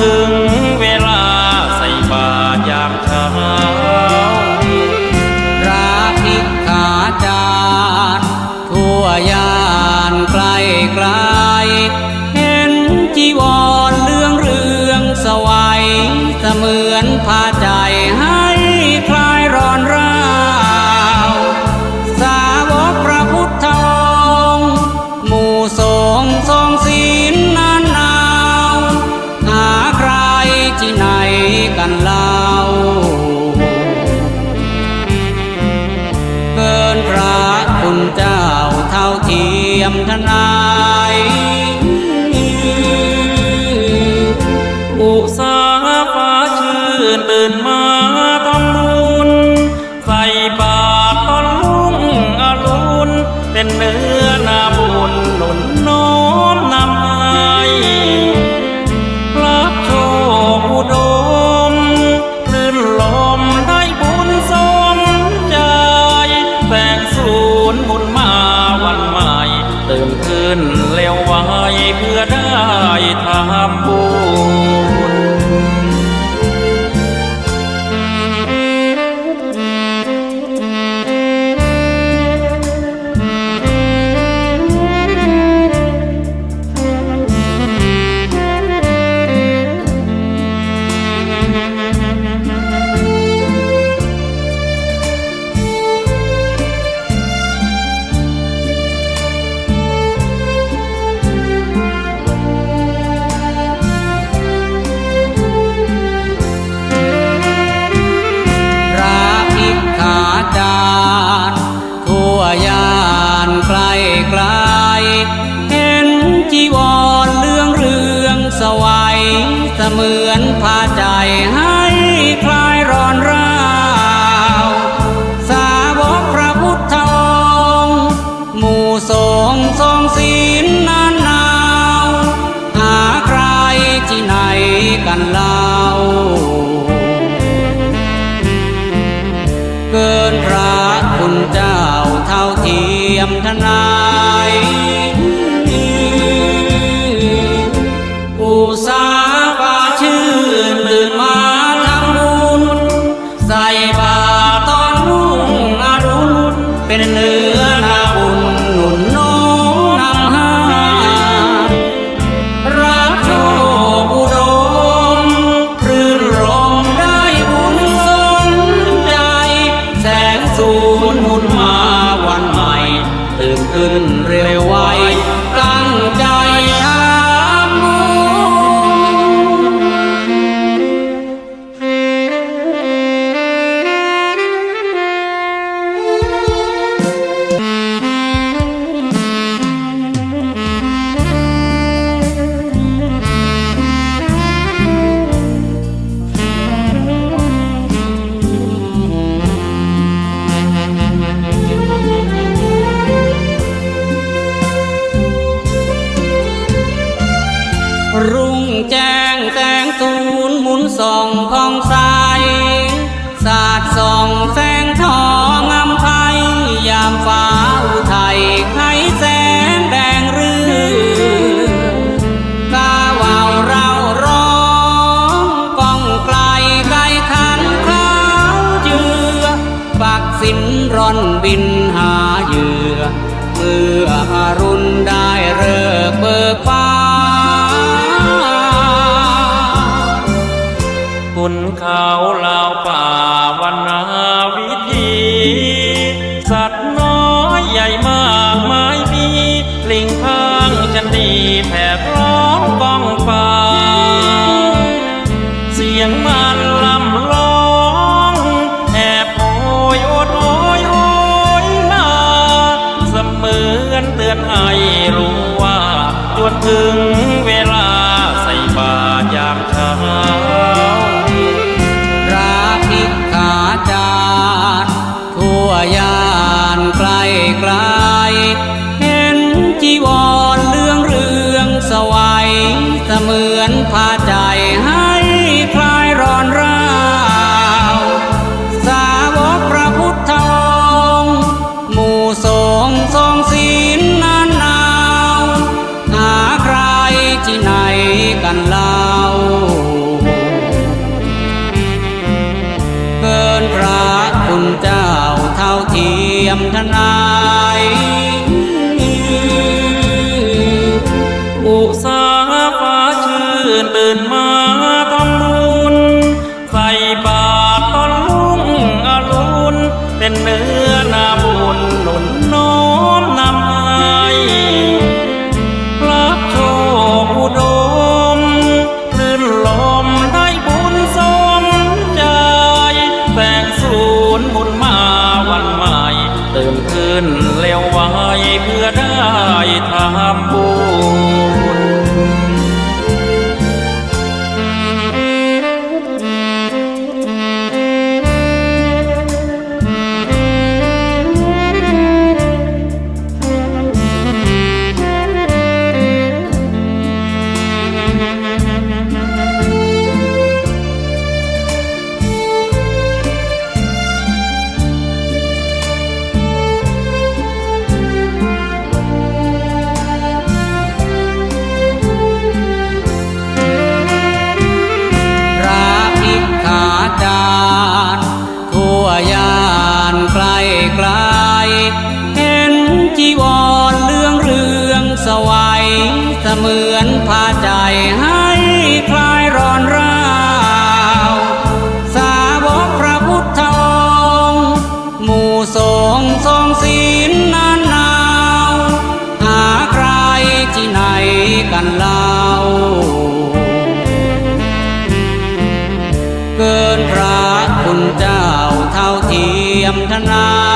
ถึงเวลาใส่บาตรยามเช้าราพิกขาจารทั่วยานใกล้ไกล ทนายอุสาฟ้าชื่นเดินมาทำบุญใส่บาตรตอนลุงอรุณเป็นเนื้อ เสมือนพาใจให้คลายร้อนราวสาวกพระพุทธองค์หมู่สงทรงศีลนานาว หาใครที่ไหนกันล่า มื่ออรุณได้เริกเบิกฟ้าคุณเขาเหล่าป่าวันนาวิธี สัตว์น้อยใหญ่มากไมายมีลิงพังจันดีแผ่ Yaşadığım มกันนา ทำบุญ เหมือนพาใจให้คลายร้อนร้าวสาวกพระพุทธองค์หมู่สงสองศีลนานนาวหาใครที่ไหนกันเล่าเกินพระคุณเจ้าเท่าเทียมทนาย